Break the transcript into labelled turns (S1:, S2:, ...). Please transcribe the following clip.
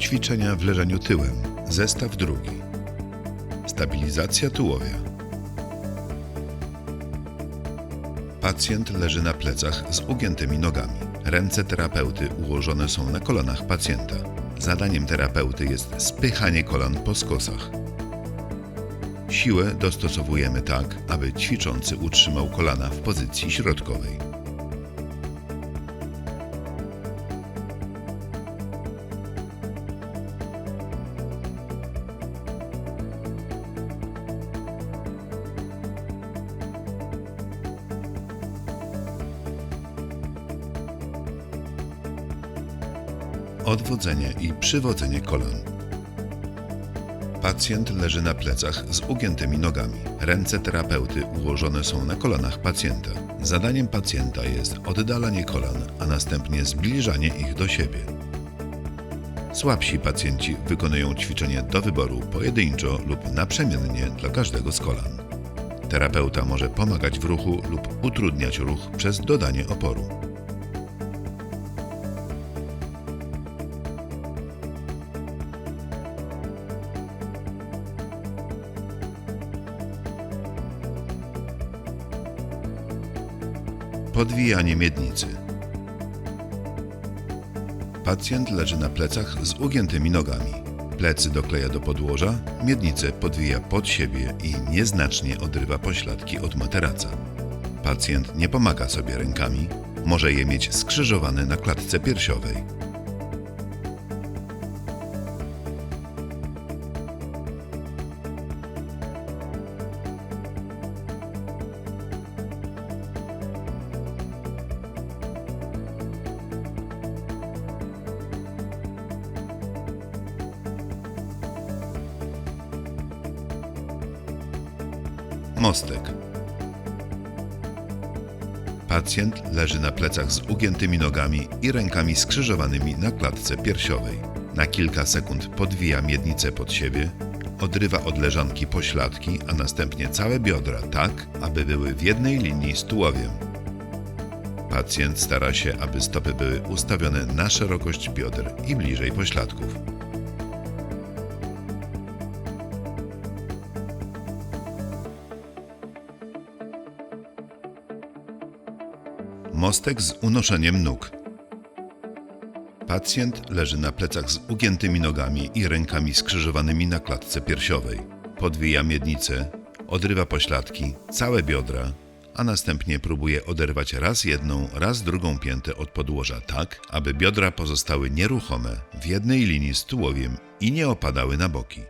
S1: Ćwiczenia w leżeniu tyłem. Zestaw drugi. Stabilizacja tułowia. Pacjent leży na plecach z ugiętymi nogami. Ręce terapeuty ułożone są na kolanach pacjenta. Zadaniem terapeuty jest spychanie kolan po skosach. Siłę dostosowujemy tak, aby ćwiczący utrzymał kolana w pozycji środkowej. Odwodzenie i przywodzenie kolan. Pacjent leży na plecach z ugiętymi nogami. Ręce terapeuty ułożone są na kolanach pacjenta. Zadaniem pacjenta jest oddalanie kolan, a następnie zbliżanie ich do siebie. Słabsi pacjenci wykonują ćwiczenie do wyboru pojedynczo lub naprzemiennie dla każdego z kolan. Terapeuta może pomagać w ruchu lub utrudniać ruch przez dodanie oporu. Podwijanie miednicy. Pacjent leży na plecach z ugiętymi nogami. Plecy dokleja do podłoża, miednicę podwija pod siebie i nieznacznie odrywa pośladki od materaca. Pacjent nie pomaga sobie rękami, może je mieć skrzyżowane na klatce piersiowej. Mostek. Pacjent leży na plecach z ugiętymi nogami i rękami skrzyżowanymi na klatce piersiowej. Na kilka sekund podwija miednicę pod siebie, odrywa od leżanki pośladki, a następnie całe biodra tak, aby były w jednej linii z tułowiem. Pacjent stara się, aby stopy były ustawione na szerokość bioder i bliżej pośladków. Mostek z unoszeniem nóg. Pacjent leży na plecach z ugiętymi nogami i rękami skrzyżowanymi na klatce piersiowej. Podwija miednicę, odrywa pośladki, całe biodra, a następnie próbuje oderwać raz jedną, raz drugą piętę od podłoża tak, aby biodra pozostały nieruchome w jednej linii z tułowiem i nie opadały na boki.